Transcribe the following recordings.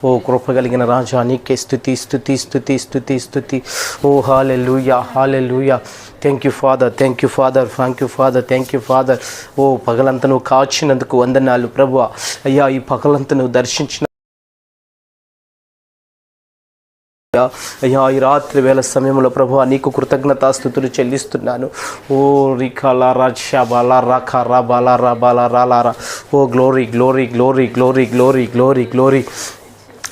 ఓ కృప కలిగిన రాజా నీకే స్థుతి స్థుతి స్థుతి స్థుతి స్థుతి. ఓ hallelujah hallelujah thank you father thank you father thank you father thank you father ఓ పగలంతా నువ్వు కాచినందుకు వందనాలు ప్రభు అయ్యా ఈ పగలంతా నువ్వు దర్శించిన అయ్యా, ఈ రాత్రి వేళ సమయంలో ప్రభు నీకు కృతజ్ఞతాస్థుతులు చెల్లిస్తున్నాను. ఓ రికాలా రాజా బాలా రాఖా బాలా రా బాలా ఓ glory glory glory glory glory glory glory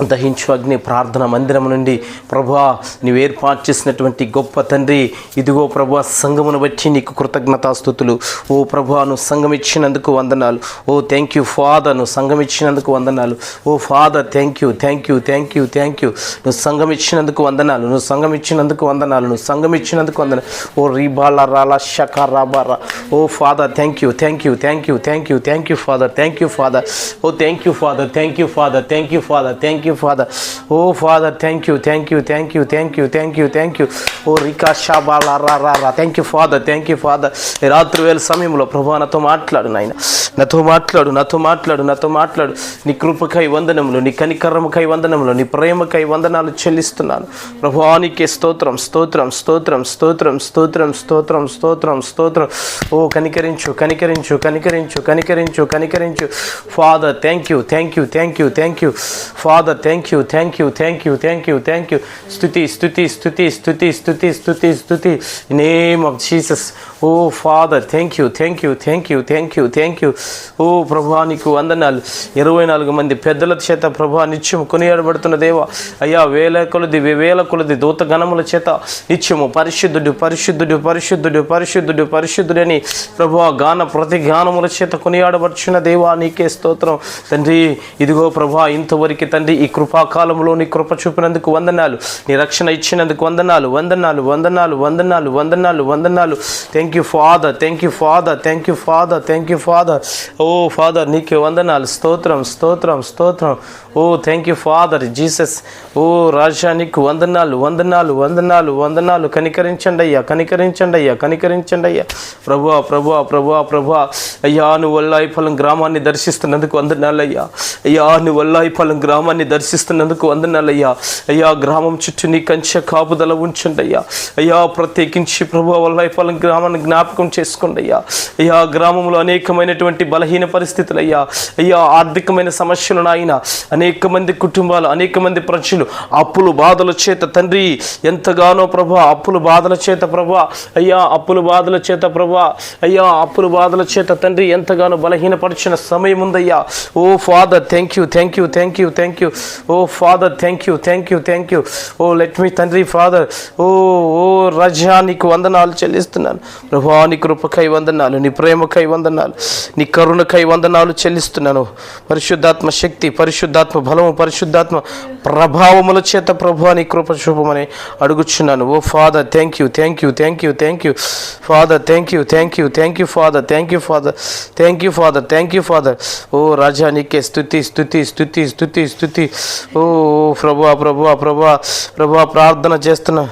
దహించు అగ్ని ప్రార్థన మందిరం నుండి ప్రభా నీవు ఏర్పాటు చేసినటువంటి గొప్ప తండ్రి ఇదిగో ప్రభా సంఘమును బట్టి నీకు కృతజ్ఞతాస్థుతులు ఓ ప్రభా నువ్వు సంఘం ఇచ్చినందుకు వందనాలు ఓ థ్యాంక్ యూ ఫాదర్ నువ్వు సంఘం ఇచ్చినందుకు వందనాలు ఓ father thank you thank you thank you thank you నువ్వు సంఘం ఇచ్చినందుకు వందనాలు నువ్వు సంఘం ఇచ్చినందుకు వందనాలు నువ్వు సంఘం ఇచ్చినందుకు వందనాలు ఓ రీబాల రాలా షక రాబారా ఓ father thank you thank you thank you thank you thank you father thank you father oh thank you father thank you father thank you father thank you father oh father thank you thank you thank you thank you thank you thank you ఓ రికా షాబాలా రా రా రా thank you father thank you father రాత్రి వేల సమయంలో ప్రభా నాతో మాట్లాడు నాయన. నాతో మాట్లాడు నాతో మాట్లాడు నాతో మాట్లాడు. నీ కృపకై వందనములు నీ కనికరముకై వందనములు నీ ప్రేమకై వందనాలు చెల్లిస్తున్నాను. ప్రభువానికి స్తోత్రం స్తోత్రం స్తోత్రం స్తోత్రం స్తోత్రం స్తోత్రం స్తోత్రం స్తోత్రం. ఓ కనికరించు కనికరించు కనికరించు కనికరించు కనికరించు. Father thank you thank you thank you thank you father thank you thank you thank you thank you thank you స్థుతి స్థుతి స్థుతి స్థుతి స్థుతి స్థుతి స్థుతి name of Jesus oh father thank you thank you thank you thank you thank you ఓ ప్రభా నీకు వందనాలు. ఇరవై నాలుగు మంది పెద్దల చేత ప్రభా నిత్యం కొనియాడబడుతున్న దేవ. అయ్యా వేల కొలది వేల కొలది దూత గణముల చేత నిత్యము పరిశుద్ధుడు పరిశుద్ధుడు పరిశుద్ధుడు పరిశుద్ధుడు పరిశుద్ధుడని ప్రభు గాన ప్రతి గానముల చేత కొనియాడబడుచున్న దేవా నీకే స్తోత్రం. తండ్రి ఇదిగో ప్రభా ఇంతవరకు తండ్రి ఈ కృపాకాలంలో నీ కృప చూపినందుకు వందనాలు. నీ రక్షణ ఇచ్చినందుకు వందనాలు వందనాలు వందనాలు వందనాలు వందనాలు వందనాలు. Thank you father thank you father thank you father thank you father oh father నీకే వందనాలు. స్తోత్రం స్తోత్రం స్తోత్రం. ఓ థ్యాంక్ యూ ఫాదర్ జీసస్ ఓ రాజా నీకు వందనాలు వందనాలు వందనాలు వందనాలు. కనికరించండి అయ్యా కనికరించండి అయ్యా కనికరించండి అయ్యా. ప్రభువా ప్రభువా ప్రభువా ప్రభువా అయ్యా నువ్వు వల్లాయిఫలం గ్రామాన్ని దర్శిస్తున్నందుకు వందనాలు అయ్యా. అయ్యా నువ్వు వల్లాయిఫలం గ్రామాన్ని దర్శిస్తున్నందుకు వందనాలు అయ్యా. అయ్యా గ్రామం చుట్టూ నీ కంచె కాపుదల ఉంచండి అయ్యా. అయ్యా ప్రత్యేకించి ప్రభు వల్ల గ్రామాన్ని జ్ఞాపకం చేసుకోండి అయ్యా. అయ్యా గ్రామంలో అనేకమైనటువంటి బలహీన పరిస్థితులు అయ్యా. అయ్యా ఆర్థికమైన సమస్యలు నాయన. అనేక మంది కుటుంబాలు అనేక మంది ప్రజలు అప్పులు బాధల చేత తండ్రి ఎంతగానో ప్రభా అప్పులు బాధల చేత ప్రభా అయ్యా అప్పులు బాధల చేత ప్రభా అయ్యా అప్పులు బాధల చేత తండ్రి ఎంతగానో బలహీనపరిచిన సమయం ఉందయ్యా. ఓ father thank you thank you thank you thank you. Oh father thank you thank you thank you oh let me తండ్రి ఫాదర్ ఓ ఓ రజా నీకు వందనాలు చెల్లిస్తున్నాను ప్రభా నీ కృపకై వందనాలు నీ ప్రేమకై వందనాలు నీ కరుణకై వందనాలు చెల్లిస్తున్నాను పరిశుద్ధాత్మ శక్తి పరిశుద్ధాత్మ బలము పరిశుద్ధాత్మ ప్రభావముల చేత ప్రభు నీ కృప చూపమని అడుగుచున్నాను ఓ father thank you thank you thank you thank you father thank you thank you thank you father thank you father thank you father thank you father ఓ రాజా నీకే స్థుతి స్థుతి స్థుతి స్థుతి స్థుతి ఓ ప్రభా ప్రభా ప్రభా ప్రభా ప్రార్థన చేస్తున్నా.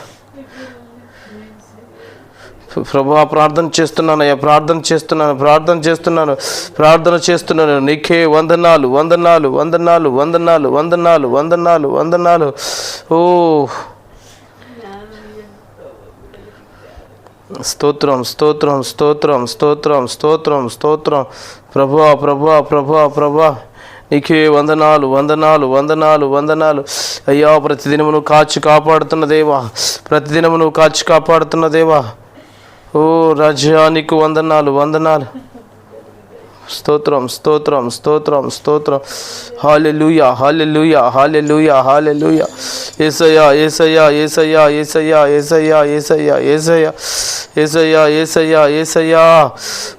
ప్రభా ప్రార్థన చేస్తున్నాను అయ్యా ప్రార్థన చేస్తున్నాను ప్రార్థన చేస్తున్నాను ప్రార్థన చేస్తున్నాను. నీకే వందనాలు వందనాలు వందనాలు వందనాలు వందనాలు వందనాలు వందనాలు. ఓ. స్తోత్రం స్తోత్రం స్తోత్రం స్తోత్రం స్తోత్రం స్తోత్రం. ప్రభా ప్రభా ప్రభా ప్రభా నీకే వందనాలు వందనాలు వందనాలు వందనాలు. అయ్యా ప్రతిదినమును కాచి కాపాడుతున్న దేవా ప్రతిదినమును కాచి కాపాడుతున్న దేవా. ఓ రాజ్యానికి వందనాలు వందనాలు. స్తోత్రం స్తోత్రం స్తోత్రం స్తోత్రం. Hallelujah hallelujah hallelujah hallelujah. ఏసయ్యా ఏసయ్యా ఏసయ్యా ఏసయ్యా ఏసయ్యా ఏసయ్యా ఏసయ్యా ఏసయ్యా ఏసయ్యా ఏసయ్యా.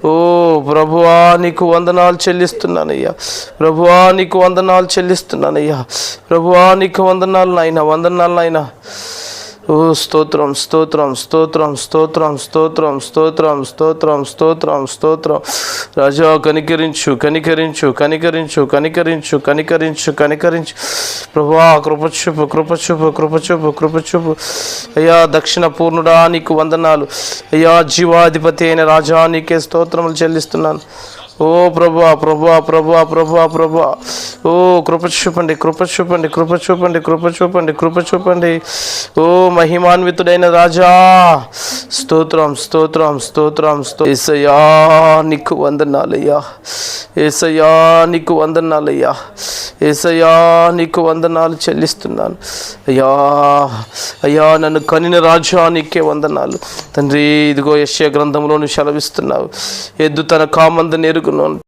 ఓ ప్రభువా నీకు వందనాలు చెల్లిస్తున్నానయ్యా. ప్రభువా నీకు వందనాలు చెల్లిస్తున్నానయ్యా. ప్రభువా నీకు వందనాలు నాయన వందనాలు నాయన. స్తోత్రం స్తోత్రం స్తోత్రం స్తోత్రం స్తోత్రం స్తోత్రం స్తోత్రం స్తోత్రం స్తోత్రం. రాజా కనికరించు కనికరించు కనికరించు కనికరించు కనికరించు కనికరించు. ప్రభా కృపచూపు కృపచూపు కృపచూపు కృపచూపు. అయ్యా దక్షిణ పూర్ణుడా నీకు వందనాలు. అయ్యా జీవాధిపతి అయిన రాజా నీకే స్తోత్రములు చెల్లిస్తున్నాను. ఓ ప్రభా ప్రభా ప్రభా ప్రభా ప్రభా. ఓ కృప చూపండి కృప చూపండి కృప చూపండి కృప చూపండి కృప చూపండి. ఓ మహిమాన్వితుడైన రాజా. స్తోత్రం స్తోత్రం స్తోత్రం స్తో. ఏసయ్యా నీకు వందనాలయ్యా. ఏసయ్యా నీకు వందనాలయ్యా. ఏసయ్యా నీకు వందనాలు చెల్లిస్తున్నాను. అయ్యా అయ్యా నన్ను కనిన రాజా నీకే వందనాలు. తండ్రి ఇదిగో యశ్య గ్రంథంలో నువ్వు సెలవిస్తున్నావు. ఎద్దు తన కామంద నెరుగును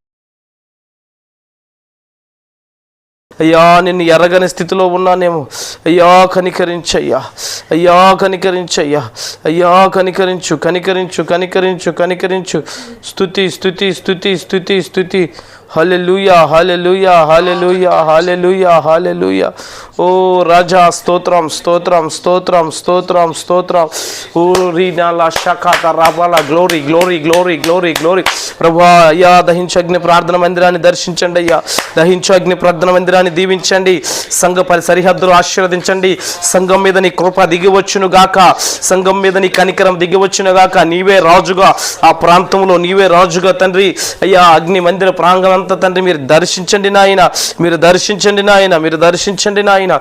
అయ్యా నిన్ను ఎరగని స్థితిలో ఉన్నానేమో. అయ్యా కనికరించయ్యా. అయ్యా కనికరించయ్యా. అయ్యా కనికరించు కనికరించు కనికరించు కనికరించు. స్థుతి స్థుతి స్థుతి స్థుతి స్థుతి హల్లెలూయా హల్లెలూయా హల్లెలూయా హల్లెలూయా హల్లెలూయా. ఓ రాజా స్తోత్రం స్తోత్రం స్తోత్రం స్తోత్రం స్తోత్రం. ఓ రీనాల షకాత రాబాల glory glory glory glory glory. ప్రభా అయ్యా దహించగ్ని ప్రార్థన మందిరాన్ని దర్శించండి అయ్యా. దహించగ్ని ప్రార్థన మందిరాన్ని దీవించండి. సంఘ పరి సరిహద్దులు ఆశీర్వదించండి. సంఘం మీద నీ కృప దిగివచ్చును గాక. సంఘం మీద నీ కనికరం దిగివచ్చును గాక. నీవే రాజుగా ఆ ప్రాంతంలో నీవే రాజుగా తండ్రి. అయ్యా అగ్ని మందిర ప్రాంగణం అంతా తండ్రి మీరు దర్శించండి నాయన మీరు దర్శించండి నాయన మీరు దర్శించండి నాయన.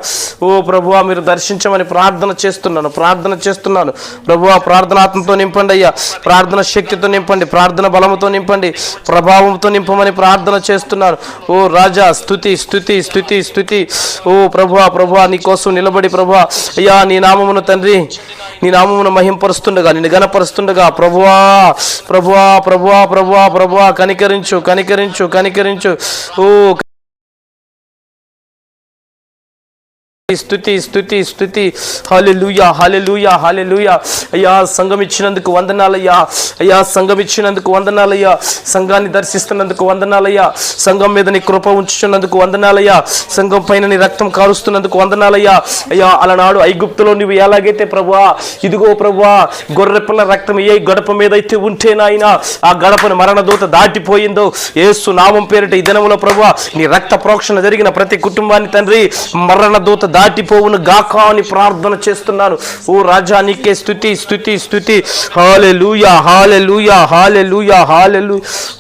ఓ ప్రభువా మీరు దర్శించమని ప్రార్థన చేస్తున్నాను ప్రార్థన చేస్తున్నాను. ప్రభువా ప్రార్థనాత్మతో నింపండి అయ్యా ప్రార్థన శక్తితో నింపండి ప్రార్థన బలముతో నింపండి ప్రభావంతో నింపమని ప్రార్థన చేస్తున్నాను ఓ రాజా స్థుతి స్థుతి స్థుతి స్థుతి ఓ ప్రభువా ప్రభువా నీ కోసం నిలబడి ప్రభువా. అయ్యా నీ నామమును తండ్రి నీ నామమును మహింపరుస్తుండగా నిన్ను గణపరుస్తుండగా ప్రభువా ప్రభువా ప్రభువా ప్రభువా ప్రభువా కనికరించు కనికరించు కనికరించు. ఓ స్థుతి స్థుతి స్థుతి హాలెలుయా హాలెలుయా హాలెలుయా అయ్యా సంఘం ఇచ్చినందుకు వందనాలయ్యా. అయ్యా సంఘం ఇచ్చినందుకు వందనాలయ్యా. సంఘాన్ని దర్శిస్తున్నందుకు వందనాలయ్యా. సంఘం మీద నీ కృప ఉంచుతున్నందుకు వందనాలయ్యా. సంఘం పైన నీ రక్తం కారుస్తున్నందుకు వందనాలయ్యా. అయ్యా అలనాడు ఐగుప్తులో నువ్వు ఎలాగైతే ప్రభువా? ఇదిగో ప్రభువా గొర్రెపిల్ల రక్తం ఏ గడప మీద అయితే ఉంటే నాయన ఆ గడపను మరణ దూత దాటిపోయిందో. ఏసు నామం పేరిట ఈ దినంలో ప్రభువా నీ రక్త ప్రోక్షణ జరిగిన ప్రతి కుటుంబాన్ని తండ్రి మరణ దూత దాటిపోవును గాక అని ప్రార్థన చేస్తున్నాను ఓ రాజా నీకే స్థుతి స్థుతి స్థుతి హాలే లూయా హాలే లూయా హాలే లూయా హాలే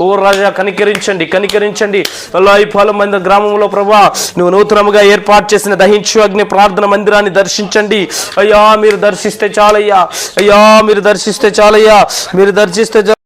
ఓ రాజా కనికరించండి కనికరించండి. అలాయిపాలెం మంది గ్రామంలో ప్రభా నువ్వు నూతనముగా ఏర్పాటు చేసిన దహించు అగ్ని ప్రార్థన మందిరాన్ని దర్శించండి. అయ్యా మీరు దర్శిస్తే చాలయ్యా. అయ్యా మీరు దర్శిస్తే చాలయ్యా. మీరు దర్శిస్తే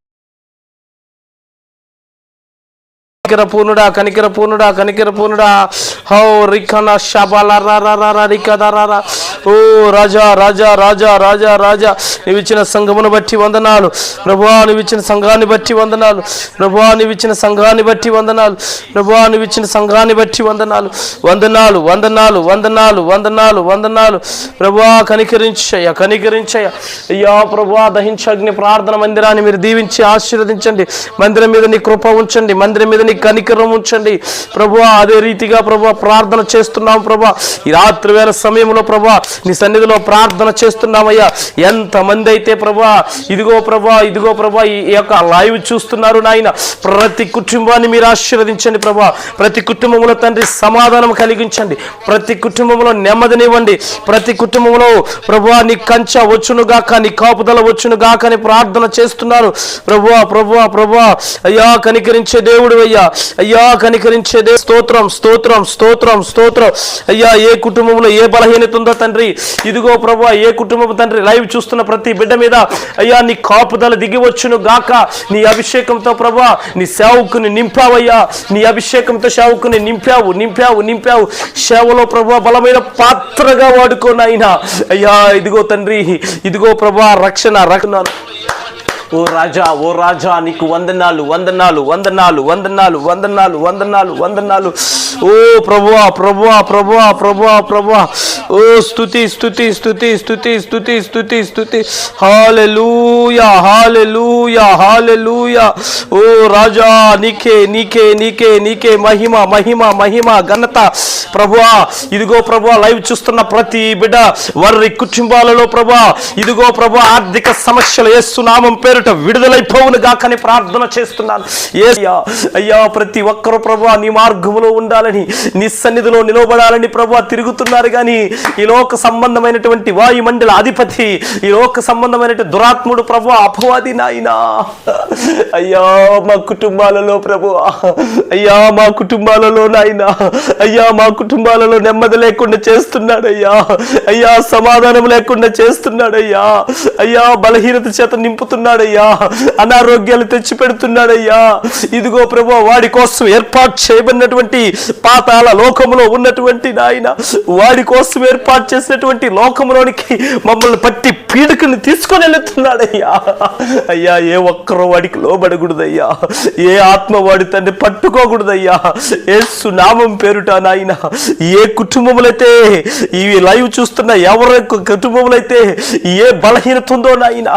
కనికర పూర్ణుడా కనికర పూర్ణుడా కనికర పూర్ణుడా హౌ రిఖన శబల రా ఓ రాజా రాజా రాజా రాజా రాజా. నీవు ఇచ్చిన సంఘమును బట్టి వందనాలు. ప్రభువా నువ్వు ఇచ్చిన సంఘాన్ని బట్టి వందనాలు. ప్రభువా నువ్వు ఇచ్చిన సంఘాన్ని బట్టి వందనాలు. ప్రభువా నువ్వు సంఘాన్ని బట్టి వందనాలు. వందనాలు వందనాలు వందనాలు వందనాలు వందనాలు. ప్రభువా కనికరించయ్యా కనికరించయ్యా. అయ్యా ప్రభువా దహించగ్ని ప్రార్థన మందిరాన్ని మీరు దీవించి ఆశీర్వదించండి. మందిరం మీద నీ కృప ఉంచండి. మందిరం మీద నీ కనికరం ఉంచండి. ప్రభు అదే రీతిగా ప్రభు ప్రార్థన చేస్తున్నాం ప్రభా. ఈ రాత్రి వేళ సమయంలో ప్రభా నీ సన్నిధిలో ప్రార్థన చేస్తున్నామయ్యా. ఎంతమంది అయితే ప్రభా ఇదిగో ప్రభా ఇదిగో ప్రభా ఈ యొక్క లైవ్ చూస్తున్నారు నాయన. ప్రతి కుటుంబాన్ని మీరు ఆశీర్వదించండి ప్రభా. ప్రతి కుటుంబంలో తండ్రి సమాధానం కలిగించండి. ప్రతి కుటుంబంలో నెమ్మదినివ్వండి. ప్రతి కుటుంబంలో ప్రభువా నీ కంచ వచ్చును గాక నీ కాపుదల వచ్చును గాక అని ప్రార్థన చేస్తున్నారు. ప్రభువా ప్రభు ప్రభు అయ్యా కనికరించే దేవుడు అయ్యా. అయ్యా కనికరించే దే స్తోత్రం స్తోత్రం స్తోత్రం స్తోత్రం. అయ్యా ఏ కుటుంబంలో ఏ బలహీనత ఉందో తండ్రి ఇదిగో ప్రభు ఏ కుటుంబం తండ్రి లైవ్ చూస్తున్న ప్రతి బిడ్డ మీద అయ్యా నీ కాపుదల దిగివచ్చును గాక. నీ అభిషేకంతో ప్రభా నీ సేవకుని నింపావయ్యా. నీ అభిషేకంతో సేవకుని నింపావు నింపావు నింపావు. సేవలో ప్రభా బలమైన పాత్రగా వాడుకోనైనా అయ్యా ఇదిగో తండ్రి ఇదిగో ప్రభా రక్షణ రక్షణ. ఓ రాజా ఓ రాజా నీకు వందనాలు వందనాలు వందనాలు వందనాలు వందనాలు వందనాలు వందనాలు. ఓ ప్రభువా ప్రభువా ప్రభువా ప్రభువా ప్రభువా. ఓ స్తుతి స్తుతి స్తుతి స్తుతి స్థుతి స్థుతి స్థుతి హాలెలూయా హాలెలూయా హాలెలూయా. ఓ రాజా నీకే నీకే నీకే నీకే మహిమ మహిమ మహిమ ఘనత. ప్రభువా ఇదిగో ప్రభువా లైవ్ చూస్తున్న ప్రతి బిడ్డ వారి కుటుంబాలలో ప్రభా ఇదిగో ప్రభా ఆర్థిక సమస్యలు వేస్తున్నామం పేరు పేరుట విడుదలైపోవును గాకని ప్రార్థన చేస్తున్నాను. ఏసయ్యా అయ్యా ప్రతి ఒక్కరూ ప్రభు నీ మార్గంలో ఉండాలని నీ సన్నిధిలో నిలవబడాలని ప్రభు తిరుగుతున్నారు కానీ ఈ లోక సంబంధమైనటువంటి వాయుమండల అధిపతి ఈ లోక సంబంధమైన దురాత్ముడు ప్రభు అపవాది నాయనా. అయ్యా మా కుటుంబాలలో ప్రభు అయ్యా మా కుటుంబాలలో నాయనా అయ్యా మా కుటుంబాలలో నెమ్మది లేకుండా చేస్తున్నాడయ్యా. అయ్యా సమాధానం లేకుండా చేస్తున్నాడయ్యా. అయ్యా బలహీనత చేత నింపుతున్నాడయ్యా. అనారోగ్యాలు తెచ్చి పెడుతున్నాడయ్యా ఇదిగో ప్రభు వాడి కోసం ఏర్పాటు చేయబడినటువంటి పాతాల లోకములో ఉన్నటువంటి నాయన వాడి కోసం ఏర్పాటు చేసినటువంటి లోకంలోనికి మమ్మల్ని పట్టి పీడకని తీసుకొని వెళుతున్నాడయ్యా. అయ్యా ఏ ఒక్కరో వాడికి లోబడకూడదయ్యా. ఏ ఆత్మ వాడి తండ్రి పట్టుకోకూడదయ్యా. ఏసు నామం పేరుట నాయన ఏ కుటుంబములైతే ఇవి లైవ్ చూస్తున్న ఎవరి కుటుంబములైతే ఏ బలహీనత ఉందో నాయన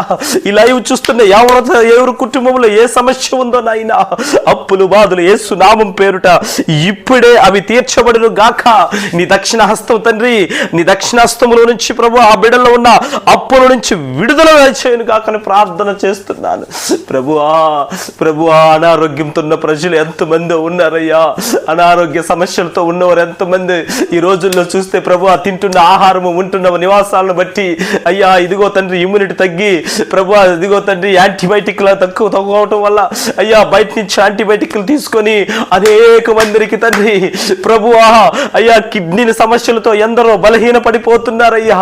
ఈ లైవ్ చూస్తున్న ఎవరి ఎవరి కుటుంబంలో ఏ సమస్య ఉందో నాయన అప్పులు బాధలు ఏసు నామం పేరుట ఇప్పుడే అవి తీర్చబడును గాక. నీ దక్షిణ హస్తం తండ్రి నీ దక్షిణ హస్తములో నుంచి ప్రభు ఆ బిడల్లో ఉన్న అప్పుల నుంచి విడుదల చేయను కాకని ప్రార్థన చేస్తున్నాను. ప్రభువా ప్రభువా అనారోగ్యంతో ఉన్న ప్రజలు ఎంతమంది ఉన్నారయ్యా. అనారోగ్య సమస్యలతో ఉన్నవారు ఎంతమంది ఈ రోజుల్లో చూస్తే ప్రభు తింటున్న ఆహారము ఉంటున్న నివాసాలను బట్టి అయ్యా ఇదిగో తండ్రి ఇమ్యూనిటీ తగ్గి ప్రభు ఇదిగో తండ్రి యాంటీబయాటిక్ల తక్కువ తగ్గవటం వల్ల అయ్యా బయట నుంచి యాంటీబయాటిక్లు తీసుకొని అనేక మందికి తండ్రి ప్రభువా అయ్యా కిడ్నీ సమస్యలతో ఎందరో బలహీన పడిపోతున్నారయ్యా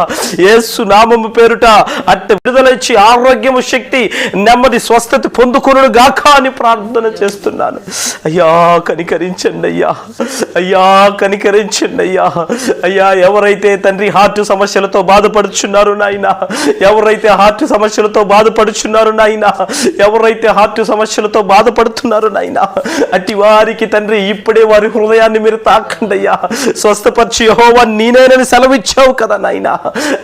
ఏసు నామము పేరుట అట్ట విడుదలచ్చి ఆరోగ్యము శక్తి నెమ్మది స్వస్థత పొందుకును గాక అని ప్రార్థన చేస్తున్నాను. అయ్యా కనికరించండి అయ్యా. అయ్యా కనికరించండి అయ్యా. అయ్యా ఎవరైతే తండ్రి హార్ట్ సమస్యలతో బాధపడుచున్నారు నాయన ఎవరైతే హార్ట్ సమస్యలతో బాధపడుచున్నారు నాయన? ఎవరైతే హార్ట్ సమస్యలతో బాధపడుతున్నారు నాయన? అట్టి వారికి తండ్రి ఇప్పుడే వారి హృదయాన్ని మీరు తాకండి అయ్యా. స్వస్థపరిచి యహోవా నేనేనని సెలవిచ్చావు కదా నాయన.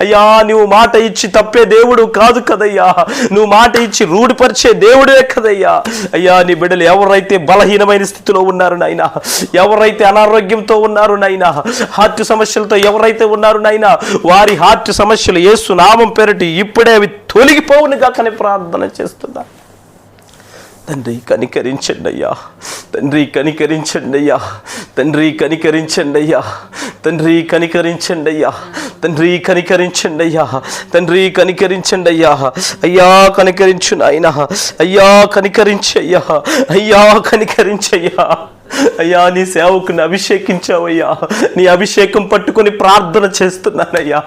అయ్యా నువ్వు మాట ఇచ్చి తప్పే దేవుడు కాదు కదయ్యా. నువ్వు మాట ఇచ్చి రూఢిపరిచే దేవుడే కదయ్యా. అయ్యా నీ బిడ్డలు ఎవరైతే బలహీనమైన స్థితిలో ఉన్నారు నాయన? ఎవరైతే అనారోగ్యంతో ఉన్నారు నాయన? హార్ట్ సమస్యలతో ఎవరైతే ఉన్నారు నాయన? వారి హార్ట్ సమస్యలు ఏసు నామం పేరటి ఇప్పుడే అవి కానీ ప్రార్థన చేస్తున్నా. తండ్రి కనికరించండి అయ్యా. తండ్రి కనికరించండి అయ్యా. తండ్రి కనికరించండి అయ్యా. తండ్రి కనికరించండి అయ్యా. తండ్రి కనికరించండి అయ్యా. తండ్రి కనికరించండి అయ్యా. అయ్యా కనికరించు నాయన. అయ్యా కనికరించయ్యా అయ్యా. కనికరించయ్యా అయ్యా నీ సేవకుని అభిషేకించావయ్యా. నీ అభిషేకం పట్టుకొని ప్రార్థన చేస్తున్నానయ్యా.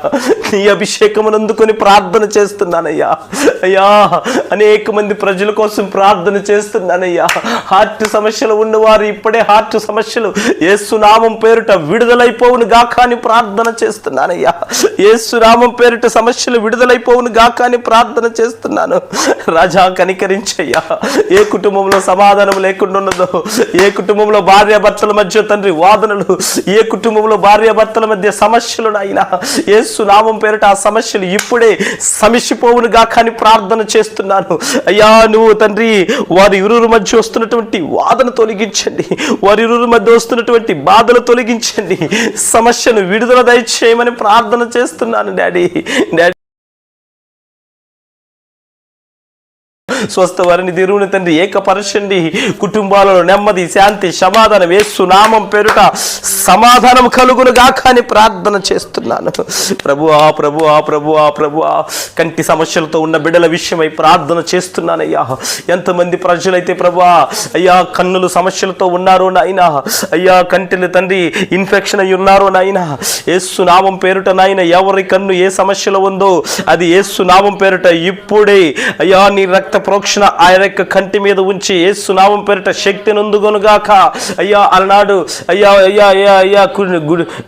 నీ అభిషేకం అందుకొని ప్రార్థన చేస్తున్నానయ్యా. అయ్యా అనేక మంది ప్రజల కోసం ప్రార్థన చేస్తున్నానయ్యా. హార్ట్ సమస్యలు ఉన్నవారు ఇప్పుడే హార్ట్ సమస్యలు. ఏసునామం పేరుట విడుదలైపోవును గాకాని ప్రార్థన చేస్తున్నానయ్యా. ఏసునామం పేరుట సమస్యలు విడుదలైపోవును గాకాని ప్రార్థన చేస్తున్నాను. రాజా కనికరించయ్యా. ఏ కుటుంబంలో సమాధానం లేకుండా ఉన్నదో ఏ కుటుంబంలో భార్యాభర్తల మధ్య తండ్రి వాదనలు ఏ కుటుంబంలో భార్యాభర్తల మధ్య సమస్యలు నాయన యేసు నామం పేరిట ఆ సమస్యలు ఇప్పుడే సమిసిపోవునుగా కానీ ప్రార్థన చేస్తున్నాను. అయ్యా నువ్వు తండ్రి వారి ఇరువురు మధ్య వస్తున్నటువంటి వాదన తొలగించండి. వారి ఇరువురు మధ్య వస్తున్నటువంటి బాధలు తొలగించండి. సమస్యను విడుదల దయచేయమని ప్రార్థన చేస్తున్నాను డాడీ. డాడీ స్వస్థ వారిని తిరుగుని తండ్రి ఏకపరచండి. కుటుంబాలలో నెమ్మది శాంతి సమాధానం. వేసు నామం పేరుట సమాధానం కలుగును గాక అని ప్రార్థన చేస్తున్నాను. ప్రభు ఆ ప్రభు ఆ ప్రభు ఆ ప్రభు ఆ కంటి సమస్యలతో ఉన్న బిడ్డల విషయమై ప్రార్థన చేస్తున్నానయ్యా. ఎంతమంది ప్రజలైతే ప్రభువా అయ్యా కన్నులు సమస్యలతో ఉన్నారో నాయనా అయ్యా కంటిని తండ్రి ఇన్ఫెక్షన్ అయి ఉన్నారో నాయనా ఏసు నామం పేరుట నాయన ఎవరి కన్ను ఏ సమస్యలో ఉందో అది ఏసు నామం పేరుట ఇప్పుడే. అయ్యా నీ రక్త ప్రోక్షణ ఆయన యొక్క కంటి మీద ఉంచి సునామం పేరిట శక్తి నొందుకొనుగాక. అయ్యా అలనాడు అయ్యా అయ్యా అయ్యా అయ్యా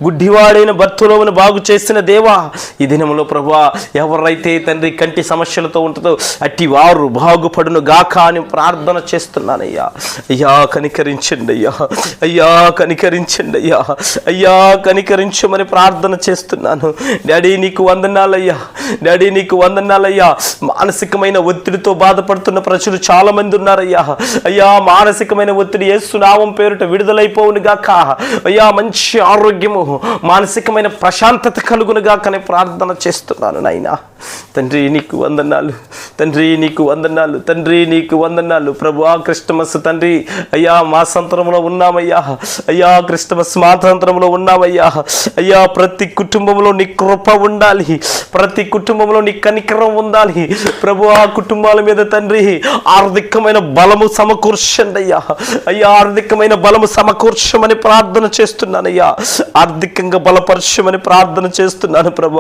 గుడ్డివాడైన భర్తలోను బాగు చేసిన దేవా ఈ దినంలో ప్రభా ఎవరైతే తండ్రి కంటి సమస్యలతో ఉంటుందో అట్టి వారు బాగుపడును గాక అని ప్రార్థన చేస్తున్నానయ్యా. అయ్యా కనికరించండి అయ్యా. అయ్యా కనికరించండి అయ్యా. అయ్యా కనికరించమని ప్రార్థన చేస్తున్నాను. డాడీ నీకు వందనాలయ్యా. డాడీ నీకు వందనాలయ్యా. మానసికమైన ఒత్తిడితో బాధపడుతున్న ప్రజలు చాలా మంది ఉన్నారయ్యా. అయ్యా మానసికమైన ఒత్తిడి ఏసునామం పేరుట విడుదలైపోవును గాక అయ్యా మంచి ఆరోగ్యము మానసికమైన ప్రశాంతత కలుగును ప్రార్థన చేస్తున్నాను నాయన. తండ్రి నీకు వందనాలు. తండ్రి నీకు వందనాలు. తండ్రి నీకు వందనాలు. ప్రభు ఆ క్రిస్టమస్ తండ్రి అయ్యా మాసాంతరంలో ఉన్నామయ్యా. అయ్యా క్రిస్టమస్ మాసాంతరంలో ఉన్నామయ్యా. అయ్యా ప్రతి కుటుంబంలో నీ కృప ఉండాలి. ప్రతి కుటుంబంలో నీ కనికరం ఉండాలి. ప్రభు ఆ కుటుంబాల మీద తండ్రి ఆర్థికమైన బలము సమకూర్చండి అయ్యా అయ్యా ఆర్థికమైన బలము సమకూర్చమని ప్రార్థన చేస్తున్నానయ్యా. ఆర్థికంగా బలపరచమని ప్రార్థన చేస్తున్నాను ప్రభు.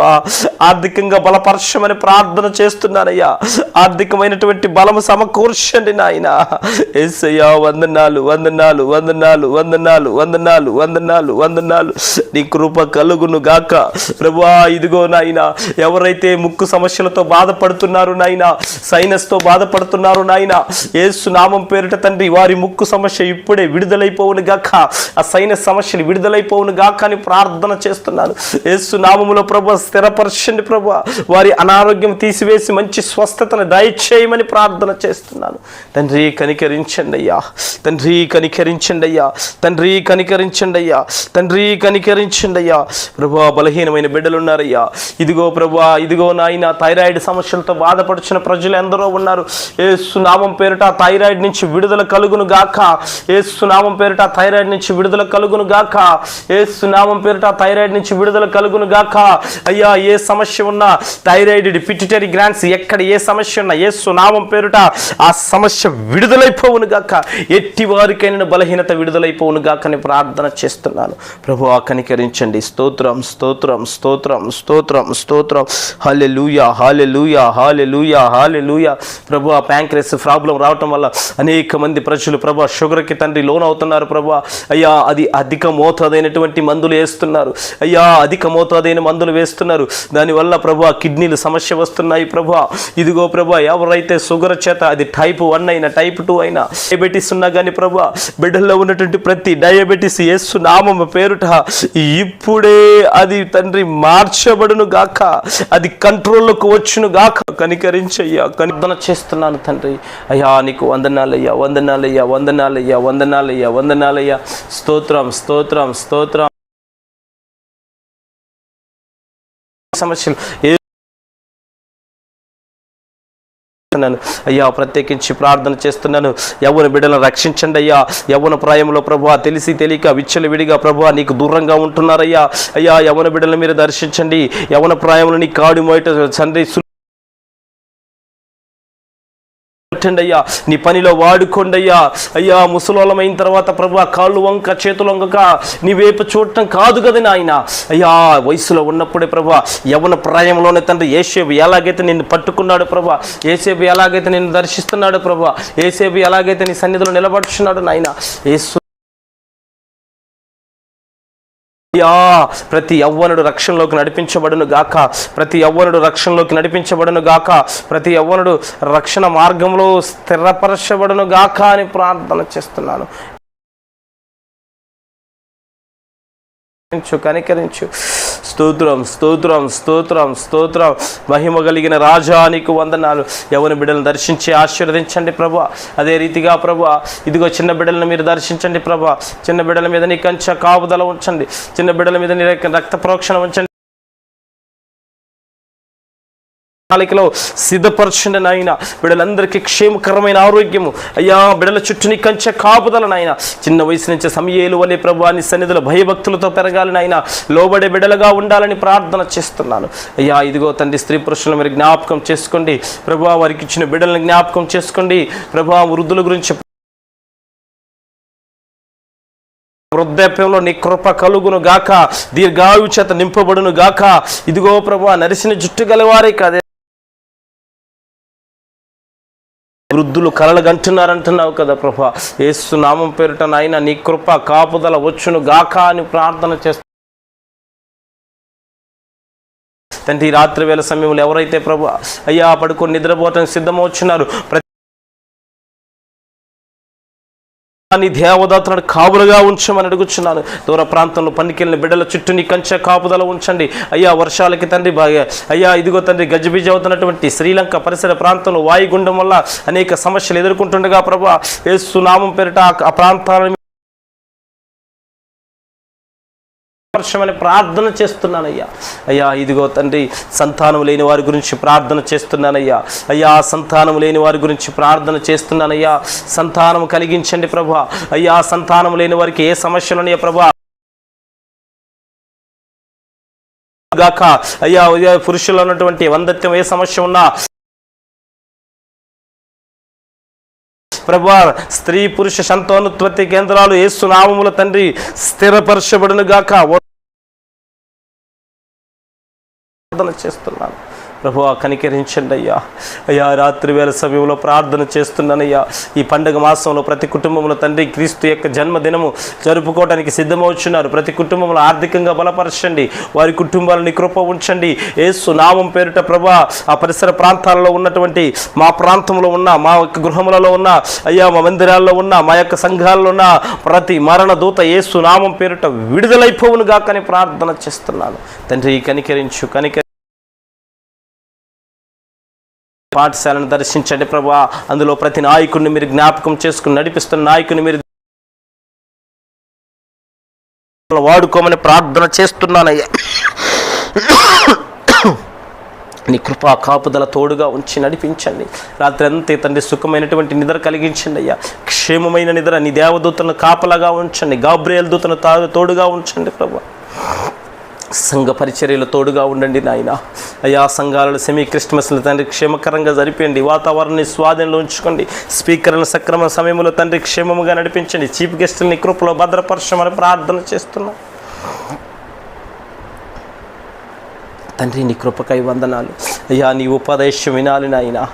ఆర్థికంగా బలపరచమని ప్రార్థన చేస్తున్నానయ్యా. ఆర్థికమైనటువంటి బలము సమకూర్చండి నాయన. ఏసయ్యా వందనాలు వందనాలు వందనాలు వందనాలు వందనాలు వందనాలు వందనాలు. నీ కృప కలుగును గాక. ప్రభువా ఇదిగో నాయన ఎవరైతే ముక్కు సమస్యలతో బాధపడుతున్నారు నాయన సైనస్తో బాధపడుతున్నారు నాయన. ఏసు నామం పేరిట తండ్రి వారి ముక్కు సమస్య ఇప్పుడే విడుదలైపోవును గాక. ఆ సైన సమస్యలు విడుదలైపోవును గాక అని ప్రార్థన చేస్తున్నాను. ఏసునామములో ప్రభు స్థిరపరచండి ప్రభు. వారి అనారోగ్యం తీసివేసి మంచి స్వస్థతను దయచేయమని ప్రార్థన చేస్తున్నాను. తండ్రి కనికరించండి అయ్యా. తండ్రి కనికరించండి అయ్యా. తండ్రి కనికరించండి అయ్యా. తండ్రి కనికరించండి అయ్యా. ప్రభు బలహీనమైన బిడ్డలు ఉన్నారయ్యా ఇదిగో ప్రభు ఇదిగో నాయన థైరాయిడ్ సమస్యలతో బాధపడుచున్న ప్రజలు ఎందరో ఉన్నారు. ఏసునామం పేరిట థైరాయిడ్ నుంచి విడుదల కలుగును గాక. ఏసునామం పేరిట థైరాయిడ్ నుంచి విడుదల కలుగును గాక. ఏసునామం పేరిట థైరాయిడ్ నుంచి విడుదల కలుగును గాక. అయ్యా ఏ సమస్య ఉన్నా థైరాయిడ్ పిటిటరీ గ్రాండ్స్ ఎక్కడ ఏ సమస్య ఉన్నా ఏసునామం పేరిట ఆ సమస్య విడుదలైపోవును గాక. ఎట్టి వారికైనా బలహీనత విడుదలైపోవును గాక అని ప్రార్థన చేస్తున్నాను. ప్రభు కనికరించండి స్తోత్రం స్తోత్రం స్తోత్రం స్తోత్రం స్తోత్రం. హాలె లూయా హాలె లూయా హాలె లూయా ప్రభు ఆ ప్యాంక్రెస్ ప్రాబ్లం రావటం వల్ల అనేక మంది ప్రజలు ప్రభు షుగర్కి తండ్రి లోన్ అవుతున్నారు ప్రభు. అయ్యా అది అధిక మోతాదైనటువంటి మందులు వేస్తున్నారు. అయ్యా అధిక మోతాదైన మందులు వేస్తున్నారు. దానివల్ల ప్రభు కిడ్నీలు సమస్య వస్తున్నాయి ప్రభు. ఇదిగో ప్రభు ఎవరైతే షుగర్ చేత అది టైప్ వన్ అయినా టైప్ టూ అయినా డయాబెటీస్ ఉన్నా కానీ ప్రభు బిడ్డల్లో ఉన్నటువంటి ప్రతి డయాబెటీస్ యేసు నామం పేరుట ఇప్పుడే అది తండ్రి మార్చబడును గాక. అది కంట్రోల్లోకి వచ్చును గాక. కనికరించయ్యా కనిపన కనిర్దన చేస్తున్నాను తండ్రి. అయ్యా నీకు వందనాలయ్యా వందనాలయ్యా వందనాలయ్యా వందనాలయ్యా వందనాలయ్యా. స్తోత్రం స్తోత్రం స్తోత్రం. సమస్యలు చేస్తున్నాను. అయ్యా ప్రత్యేకించి ప్రార్థన చేస్తున్నాను. యవ్వన బిడ్డలను రక్షించండి అయ్యా. యవ్వన ప్రాయంలో ప్రభు తెలిసి తెలియక విచ్చలు విడిగా ప్రభు నీకు దూరంగా ఉంటున్నారయ్యా. అయ్యా యవ్వన బిడ్డలను మీరు దర్శించండి. యవ్వన ప్రాయంలో నీ కాడి మోయట తండ్రి పెట్టండి అయ్యా. నీ పనిలో వాడుకోండి అయ్యా. అయ్యా ముసలోళమైన తర్వాత ప్రభు కాళ్ళు వంక చేతులు వంకక నీ వైపు చూడటం కాదు కదా నాయన. అయ్యా వయసులో ఉన్నప్పుడే ప్రభు యవన ప్రాయంలోనే తండ్రి ఏసేపు ఎలాగైతే నిన్ను పట్టుకున్నాడు ప్రభు ఏసేపు ఎలాగైతే నిన్ను దర్శిస్తున్నాడు ప్రభు ఏసేపు ఎలాగైతే నీ సన్నిధిలో నిలబడుచున్నాడు నాయన ఏసు అయ్యా ప్రతి యవ్వనుడు రక్షణలోకి నడిపించబడును గాక. ప్రతి యవ్వనుడు రక్షణలోకి నడిపించబడును గాక. ప్రతి యవ్వనుడు రక్షణ మార్గంలో స్థిరపరచబడును గాక అని ప్రార్థన చేస్తున్నాను. కనికరించు కనికరించు. స్తోత్రం స్తోత్రం స్తోత్రం స్తోత్రం. మహిమ కలిగిన రాజానికి వందనాలు. ఎవరి బిడ్డలను దర్శించి ఆశీర్వదించండి ప్రభు. అదే రీతిగా ప్రభు ఇదిగో చిన్న బిడ్డలను మీరు దర్శించండి ప్రభు. చిన్న బిడ్డల మీద నీ కంచె కాపుదల ఉంచండి. చిన్న బిడ్డల మీద నీ రక్త ప్రోక్షణ ఉంచండి. ప్రణాళికలో సిద్ధపరచండి నాయన బిడ్డలందరికీ క్షేమకరమైన ఆరోగ్యము. అయ్యా బిడల చుట్టూని కంచె కాపుదల నాయన చిన్న వయసు నుంచి సమయేలు వలె ప్రభు నీ సన్నిధిలో భయభక్తులతో పెరగాలి నాయన లోబడే బిడలుగా ఉండాలని ప్రార్థన చేస్తున్నాను. అయ్యా ఇదిగో తండ్రి స్త్రీ పురుషులు మీరు జ్ఞాపకం చేసుకోండి. ప్రభు వారికి ఇచ్చిన బిడ్డలను జ్ఞాపకం చేసుకోండి. ప్రభు వృద్ధుల గురించి వృద్ధాప్యంలో నీ కృప కలుగును గాక. దీర్ఘాయుచేత నింపబడును గాక. ఇదిగో ప్రభు నరిసిన జుట్టు గలవారే కాదే. వృద్ధులు కలలు గంటున్నారంటున్నావు కదా ప్రభా. ఏసు నామం పేరిట నాయన నీ కృప కాపుదల వచ్చును గాక అని ప్రార్థన చేస్తా తండ్రి రాత్రి వేళ సమయంలో ఎవరైతే ప్రభు అయ్యా పడుకొని నిద్రపోవటం సిద్ధమవుతున్నారు నీ దేవదాతలను కాపులుగా ఉంచమని అడుగుచున్నాను. దూర ప్రాంతంలో పనికెళ్ళిన బిడ్డల చుట్టూ నీ కంచె కాపుదల ఉంచండి. అయ్యా వర్షాలకి తండ్రి బాగా అయ్యా ఇదిగో తండ్రి గజబిజ అవుతున్నటువంటి శ్రీలంక పరిసర ప్రాంతంలో వాయుగుండం వల్ల అనేక సమస్యలు ఎదుర్కొంటుండగా ప్రభా ఏసునామం పేరిట ఆ- ప్రాంతాల వర్షమని ప్రార్థన చేస్తున్నానయ్యా. అయ్యా ఇదిగో తండ్రి సంతానం లేని వారి గురించి ప్రార్థన చేస్తున్నానయ్యా. అయ్యా సంతానం లేని వారి గురించి ప్రార్థన చేస్తున్నానయ్యా. సంతానం కలిగించండి ప్రభా. అయ్యా సంతానం లేని వారికి ఏ సమస్యలున్నాయో ప్రభా. గాక అయ్యా అయ్యా పురుషుల్లో ఉన్నటువంటి వందత్యం ఏ సమస్య ఉన్నా ప్రభా స్త్రీ పురుష సంతానోత్పత్తి కేంద్రాలు ఏసు నామముల తండ్రి స్థిరపరచబడును గాక ప్రార్థన చేస్తున్నాను. ప్రభు కనికరించండి అయ్యా. అయ్యా రాత్రివేళ సమయంలో ప్రార్థన చేస్తున్నానయ్యా. ఈ పండుగ మాసంలో ప్రతి కుటుంబంలో తండ్రి క్రీస్తు యొక్క జన్మదినము జరుపుకోవడానికి సిద్ధమవుతున్నారు ప్రతి కుటుంబంలో ఆర్థికంగా బలపరచండి. వారి కుటుంబాలని కృప ఉంచండి. ఏసు నామం పేరిట ప్రభా ఆ పరిసర ప్రాంతాలలో ఉన్నటువంటి మా ప్రాంతంలో ఉన్న మా యొక్క గృహములలో ఉన్న అయ్యా మా మందిరాల్లో ఉన్న మా యొక్క సంఘాల్లో ఉన్న ప్రతి మరణ దూత ఏసు నామం పేరిట విడుదలైపోవును గాకని ప్రార్థన చేస్తున్నాను. తండ్రి కనికరించు కనిక పాఠశాలను దర్శించండి ప్రభా. అందులో ప్రతి నాయకుడిని మీరు జ్ఞాపకం చేసుకుని నడిపిస్తున్న నాయకుని మీరు వాడుకోమని ప్రార్థన చేస్తున్నానయ్యా. నీ కృపా కాపుదల తోడుగా ఉంచి నడిపించండి. రాత్రి అంతే తండ్రి సుఖమైనటువంటి నిద్ర కలిగించండి అయ్యా. క్షేమమైన నిద్ర నీ దేవదూతను కాపలాగా ఉంచండి. గాబ్రియల్ దూతను తోడుగా ఉంచండి ప్రభా. సంఘ పరిచర్యలు తోడుగా ఉండండి నాయన. అయా సంఘాలను సెమీ క్రిస్మస్లు తండ్రి క్షేమకరంగా జరిపండి వాతావరణాన్ని స్వాధీనంలో ఉంచుకోండి. స్పీకర్లను సక్రమ సమయంలో తండ్రి క్షేమముగా నడిపించండి. చీఫ్ గెస్టుల్ని కృపలో భద్రపరచమని ప్రార్థన చేస్తున్నాం. తండ్రి నీ కృపకై వందనాలు. అయ్యా నీ ఉపదేశం వినాలి నాయన.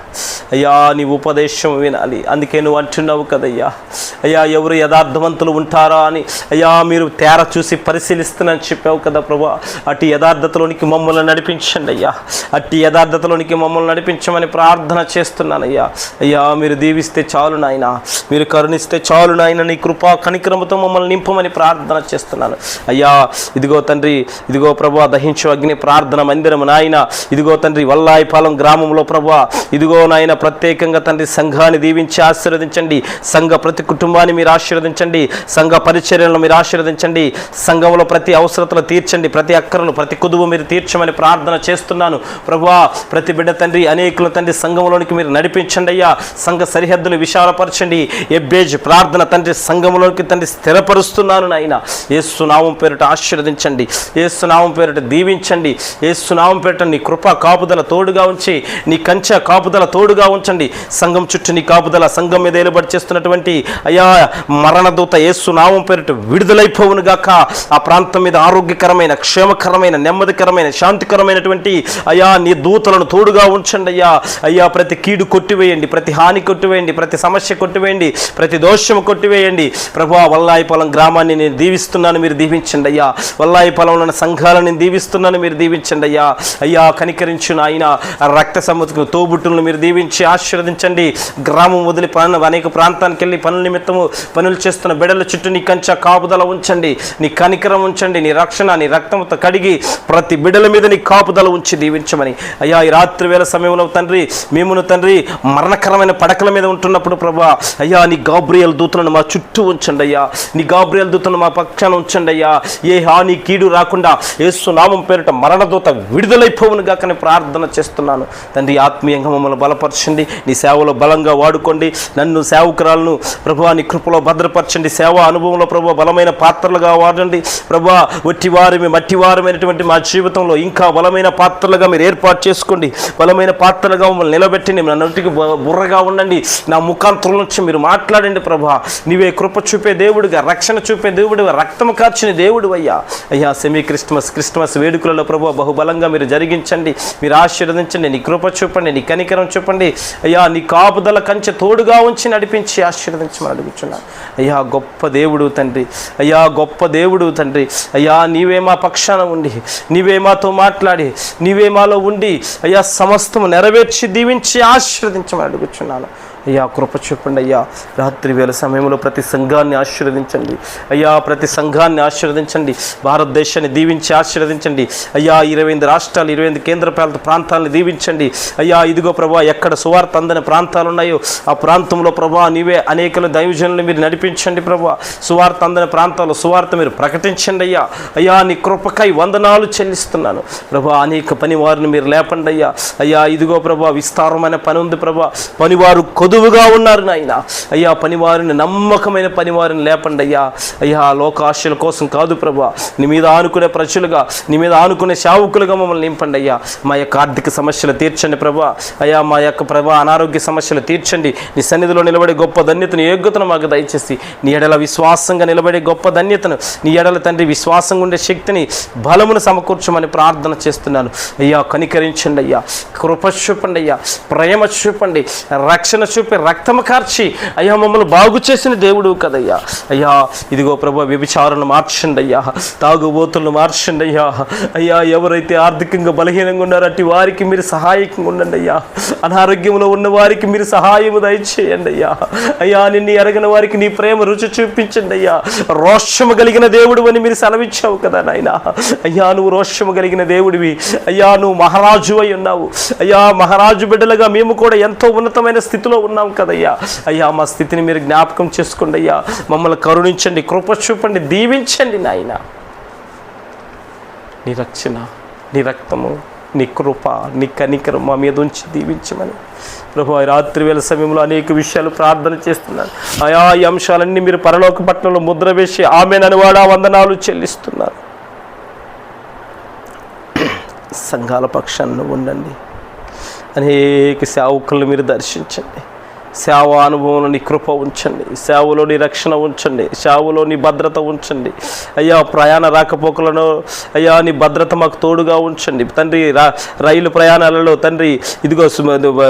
అయ్యా నీ ఉపదేశం వినాలి. అందుకే నువ్వు అంటున్నావు కదయ్యా. అయ్యా ఎవరు యథార్థవంతులు ఉంటారా అని. అయ్యా మీరు తేర చూసి పరిశీలిస్తున్నానని చెప్పావు కదా ప్రభా. అటు యథార్థతలోనికి మమ్మల్ని నడిపించండి అయ్యా. అట్టి యథార్థతలోనికి మమ్మల్ని నడిపించమని ప్రార్థన చేస్తున్నానయ్యా అయ్యా మీరు దీవిస్తే చాలు నాయన. మీరు కరుణిస్తే చాలు నాయన. నీ కృపా కనిక్రమతో మమ్మల్ని నింపమని ప్రార్థన చేస్తున్నాను. అయ్యా ఇదిగో తండ్రి ఇదిగో ప్రభా దహించు అగ్ని ప్రార్థన మందిరము నాయన. ఇదిగో తండ్రి వల్లాయిపాలెం గ్రామంలో ప్రభా ఇదిగో నాయన ప్రత్యేకంగా తండ్రి సంఘాన్ని దీవించి ఆశీర్వదించండి. సంఘ ప్రతి కుటుంబాన్ని మీరు ఆశీర్వదించండి. సంఘ పరిచర్యలను మీరు ఆశీర్వదించండి. సంఘంలో ప్రతి అవసరతలు తీర్చండి. ప్రతి అక్కరను ప్రతి కుదువు మీరు తీర్చమని ప్రార్థన చేస్తున్నాను. ప్రభా ప్రతి బిడ్డ తండ్రి అనేకుల తండ్రి సంఘంలోనికి మీరు నడిపించండి అయ్యా. సంఘ సరిహద్దులు విశాలపరచండి. ఎబ్బేజ్ ప్రార్థన తండ్రి సంఘంలోకి తండ్రి స్థిరపరుస్తున్నాను నాయన. ఏసునామం పేరిట ఆశీర్వదించండి. ఏసునామం పేరిట దీవించండి. ఏసునామం పేట నీ కృప కాపుదల తోడుగా ఉంచి నీ కంచె కాపుదల తోడుగా ఉంచండి. సంఘం చుట్టూ నీ కాపుదల సంఘం మీద ఏలుబడి చేస్తున్నటువంటి అయ్యా మరణదూత యేసు పేరిట విడుదలైపోవును గాక. ఆ ప్రాంతం మీద ఆరోగ్యకరమైన క్షేమకరమైన నెమ్మదికరమైన శాంతికరమైనటువంటి అయ్యా నీ దూతలను తోడుగా ఉంచండి అయ్యా. అయ్యా ప్రతి కీడు కొట్టివేయండి ప్రతి హాని కొట్టివేయండి ప్రతి సమస్య కొట్టివేయండి ప్రతి దోషం కొట్టివేయండి. ప్రభు వల్లాయిపాలెం గ్రామాన్ని నేను దీవిస్తున్నాను మీరు దీవించండి అయ్యా. వల్లాయిపాలెంలో ఉన్న సంఘాలను నేను దీవిస్తున్నాను మీరు దీవించండి అయ్యా అయ్యా కనికరించు నాయన. రక్త సముద్రం తోబుట్టులను మీరు దీవించి ఆశీర్వదించండి. గ్రామం వదిలి పనులు అనేక ప్రాంతానికి వెళ్ళి పనుల నిమిత్తము పనులు చేస్తున్న బిడల చుట్టూ నీ కంచ కాపుదల ఉంచండి. నీ కనికరం ఉంచండి నీ రక్షణ నీ రక్తంతో కడిగి ప్రతి బిడల మీద నీ కాపుదల ఉంచి దీవించమని. అయ్యా ఈ రాత్రి వేళ సమయంలో తండ్రి మేమును తండ్రి మరణకరమైన పడకల మీద ఉంటున్నప్పుడు ప్రభా అయ్యా నీ గాబ్రియల్ దూతలను మా చుట్టూ ఉంచండి అయ్యా. నీ గాబ్రియల్ దూతలను మా పక్షాన ఉంచండి అయ్యా. ఏ హాని కీడు రాకుండా ఏసునామం నామం పేరిట మరణదూత విడుదలైపోవును గాకని ప్రార్థన చేస్తున్నాను. తండ్రి ఆత్మీయంగా మమ్మల్ని బలపరచండి. నీ సేవలో బలంగా వాడుకోండి. నన్ను సేవకురాలను ప్రభు నీ కృపలో భద్రపరచండి. సేవా అనుభవంలో ప్రభు బలమైన పాత్రలుగా వాడండి. ప్రభా వట్టివారమే మట్టివారమైనటువంటి మా జీవితంలో ఇంకా బలమైన పాత్రలుగా మీరు ఏర్పాటు చేసుకోండి. బలమైన పాత్రలుగా మమ్మల్ని నిలబెట్టండి. నా నోటికి బుర్రగా ఉండండి. నా ముఖాంతరం నుంచి మీరు మాట్లాడండి ప్రభా. నీవే కృప చూపే దేవుడిగా రక్షణ చూపే దేవుడిగా రక్తం కార్చిన దేవుడు అయ్యా అయ్యా సెమీ క్రిస్మస్ క్రిస్మస్ వేడుకలలో ప్రభు బహుబలంగా మీరు జరిగించండి. మీరు ఆశీర్వదించండి. నీ కృప చూపండి. నీ కనికరం చూపండి. అయ్యా నీ కాపుదల కంచె తోడుగా ఉంచి నడిపించి ఆశీర్వదించమని అడుగుచున్నాను. అయ్యా గొప్ప దేవుడు తండ్రి. అయ్యా గొప్ప దేవుడు తండ్రి. అయ్యా నీవే మా పక్షాన ఉండి నీవే మాతో మాట్లాడి నీవే మాలో ఉండి అయ్యా సమస్తము నెరవేర్చి దీవించి ఆశీర్వదించమని అడుగుచున్నాను. అయ్యా కృప చూపండి అయ్యా. రాత్రి వేళ సమయంలో ప్రతి సంఘాన్ని ఆశీర్వదించండి. అయ్యా ప్రతి సంఘాన్ని ఆశీర్వదించండి. భారతదేశాన్ని దీవించి ఆశీర్వదించండి. అయ్యా ఇరవై ఎనిమిది రాష్ట్రాలు ఇరవై ఎనిమిది కేంద్ర పాలిత ప్రాంతాలను దీవించండి. అయ్యా ఇదిగో ప్రభా ఎక్కడ సువార్త అందని ప్రాంతాలు ఉన్నాయో ఆ ప్రాంతంలో ప్రభా నీవే అనేకలు దైవజనులు మీరు నడిపించండి ప్రభా. సువార్త అందని ప్రాంతాల్లో సువార్త మీరు ప్రకటించండి అయ్యా. అయ్యా నీ కృపకై వందనాలు చెల్లిస్తున్నాను. ప్రభా అనేక పని వారిని మీరు లేపండి అయ్యా. అయ్యా ఇదిగో ప్రభా విస్తారమైన పని ఉంది ప్రభా. పనివారు వధువుగా ఉన్నారు నాయన. అయ్యా పనివారిని నమ్మకమైన పనివారిని లేపండి అయ్యా. అయ్యా లోకాశల కోసం కాదు ప్రభా. నీ మీద ఆనుకునే ప్రజలుగా నీ మీద ఆనుకునే సేవకులుగా మమ్మల్ని నింపండి అయ్యా. మా యొక్క ఆర్థిక సమస్యలు తీర్చండి ప్రభా. అయ్యా మా యొక్క ప్రభా అనారోగ్య సమస్యలు తీర్చండి. నీ సన్నిధిలో నిలబడే గొప్ప ధన్యతను యోగ్యతను మాకు దయచేసి. నీ ఎడల విశ్వాసంగా నిలబడే గొప్ప ధన్యతను నీ ఎడల తండ్రి విశ్వాసంగా ఉండే శక్తిని బలమును సమకూర్చమని ప్రార్థన చేస్తున్నాను. అయ్యా కనికరించండి అయ్యా. కృప చూపండి అయ్యా. ప్రేమ చూపండి. రక్షణ చూపి రక్తం కార్చి. అయ్యా మమ్మల్ని బాగు చేసిన దేవుడు కదయ్యా. అయ్యా ఇదిగో ప్రభు వ్యభిచారులను మార్చండి అయ్యా. తాగుబోతులను మార్చండి అయ్యా. అయ్యా ఎవరైతే ఆర్థికంగా బలహీనంగా ఉన్నారో అట్టి వారికి మీరు సహాయకంగా ఉండండి అయ్యా. అనారోగ్యంలో ఉన్న వారికి మీరు సహాయం దయచేయండి అయ్యా. అయ్యా నిన్ను ఎరగిన వారికి నీ ప్రేమ రుచి చూపించండి అయ్యా. రోషము కలిగిన దేవుడు అని మీరు సెలవిచ్చావు కదా నాయన. అయ్యా నువ్వు రోషము కలిగిన దేవుడివి. అయ్యా నువ్వు మహారాజు అయి ఉన్నావు. అయ్యా మహారాజు బిడ్డలుగా మేము కూడా ఎంతో ఉన్నతమైన స్థితిలో ఉన్నాం. కదయ్యా. అయ్యా మా స్థితిని మీరు జ్ఞాపకం చేసుకోండి అయ్యా. మమ్మల్ని కరుణించండి కృప చూపండి దీవించండి నాయన. నీ రక్షణ నీ రక్తము నీ కృప నీ కనికరం మా మీద ఉంచి దీవించమని. ప్రభు రాత్రి వేళ సమయంలో అనేక విషయాలు ప్రార్థన చేస్తున్నాను. ఆయా ఈ అంశాలన్నీ మీరు పరలోక పట్టణంలో ముద్ర వేసి ఆమె ననువాడా వందనాలు చెల్లిస్తున్నారు సంఘాల పక్షాన్ని ఉండండి. అనేక సేవకులను మీరు దర్శించండి. సేవ అనుభవంలో నీ కృప ఉంచండి. సేవలో నీ రక్షణ ఉంచండి. సేవలో నీ భద్రత ఉంచండి. అయ్యా ప్రయాణ రాకపోకలను అయ్యా నీ భద్రత మాకు తోడుగా ఉంచండి. తండ్రి రైలు ప్రయాణాలలో తండ్రి ఇదిగో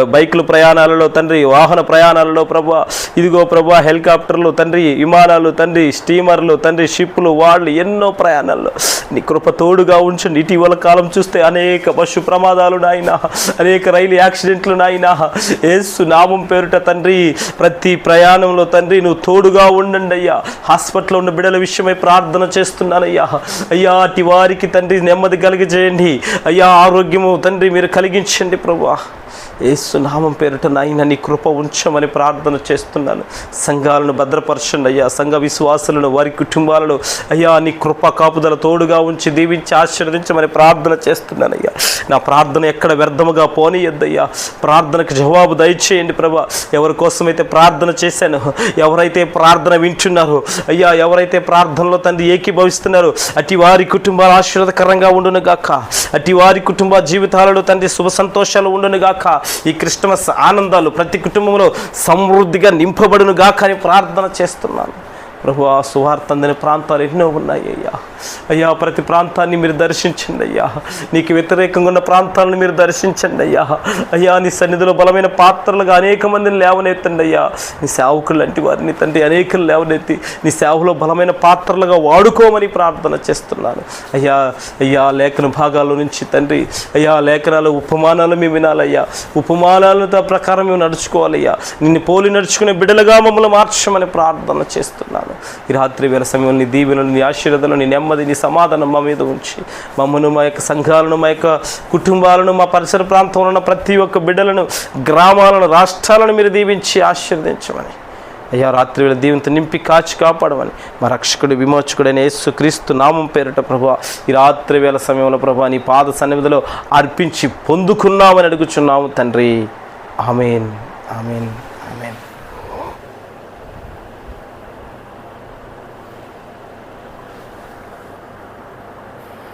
బైకులు ప్రయాణాలలో తండ్రి వాహన ప్రయాణాలలో ప్రభా ఇదిగో ప్రభా హెలికాప్టర్లు తండ్రి విమానాలు తండ్రి స్టీమర్లు తండ్రి షిప్లు వాళ్ళు ఎన్నో ప్రయాణాల్లో నీ కృప తోడుగా ఉంచండి. ఇటీవల కాలం చూస్తే అనేక పశు ప్రమాదాలు నాయన అనేక రైలు యాక్సిడెంట్లు నాయన. ఏసు నామం పేరుట తండ్రి ప్రతి ప్రయాణంలో తండ్రి నువ్వు తోడుగా ఉండండి అయ్యా. హాస్పిటల్లో ఉన్న బిడ్డల విషయమై ప్రార్థన చేస్తున్నానయ్యా అయ్యా. అటు వారికి తండ్రి నెమ్మది కలిగజేయండి అయ్యా ఆరోగ్యము తండ్రి మీరు కలిగించండి ప్రభా ఏసు నామం పేరిట నాయన నీ కృప ఉంచమని ప్రార్థన చేస్తున్నాను. సంఘాలను భద్రపరచండి అయ్యా. సంఘ విశ్వాసులను వారి కుటుంబాలను అయ్యా నీ కృప కాపుదల తోడుగా ఉంచి దీవించి ఆశీర్వదించమని ప్రార్థన చేస్తున్నాను అయ్యా. నా ప్రార్థన ఎక్కడ వ్యర్థముగా పోనీయద్దయ్యా. ప్రార్థనకు జవాబు దయచేయండి ప్రభా. ఎవరి కోసమైతే ప్రార్థన చేశాను ఎవరైతే ప్రార్థన వింటున్నారో అయ్యా ఎవరైతే ప్రార్థనలో తండ్రి ఏకీభవిస్తున్నారో అటు వారి కుటుంబాలు ఆశీర్వాదకరంగా ఉండును గాక అటు వారి కుటుంబ జీవితాలలో తండ్రి శుభ సంతోషాలు ఉండును గాక ఈ క్రిస్టమస్ ఆనందాలు ప్రతి కుటుంబంలో సమృద్ధిగా నింపబడును గాక అని ప్రార్థన చేస్తున్నాను. ప్రభు ఆ సువార్త అందని ప్రాంతాలు ఎన్నో ఉన్నాయి అయ్యా. అయ్యా ప్రతి ప్రాంతాన్ని మీరు దర్శించండి అయ్యా. నీకు వ్యతిరేకంగా ఉన్న ప్రాంతాలను మీరు దర్శించండి అయ్యా. అయ్యా నీ సన్నిధిలో బలమైన పాత్రలుగా అనేక మందిని లేవనెత్తండి అయ్యా. నీ సేవకులు లాంటి వారిని తండ్రి అనేకులు లేవనెత్తి నీ సేవలో బలమైన పాత్రలుగా వాడుకోమని ప్రార్థన చేస్తున్నాను. అయ్యా అయ్యా లేఖన భాగాల నుంచి తండ్రి అయ్యా లేఖనాలు ఉపమానాలు మేము వినాలయ్యా. ఉపమానాలతో ప్రకారం మేము నడుచుకోవాలయ్యా. నిన్ను పోలి నడుచుకునే బిడ్డలుగా మమ్మల్ని మార్చమని ప్రార్థన చేస్తున్నాను. ఈ రాత్రి వేల సమయం నీ దీవెనలు నీ ఆశీర్వదలు నీ నెమ్మది నీ సమాధానం మా మీద ఉంచి. మమ్మను మా యొక్క సంఘాలను మా యొక్క కుటుంబాలను మా పరిసర ప్రాంతంలో ఉన్న ప్రతి ఒక్క బిడ్డలను గ్రామాలను రాష్ట్రాలను మీరు దీవించి ఆశీర్వదించమని. అయ్యా రాత్రి వేళ దీవెనతో నింపి కాచి కాపాడమని. మా రక్షకుడు విమోచకుడైన యేసు క్రీస్తు నామం పేరిట ప్రభా ఈ రాత్రి వేళ సమయంలో ప్రభా నీ పాద సన్నిధిలో అర్పించి పొందుకున్నామని అడుగుచున్నాము తండ్రి. ఆమెన్. ఆమెన్.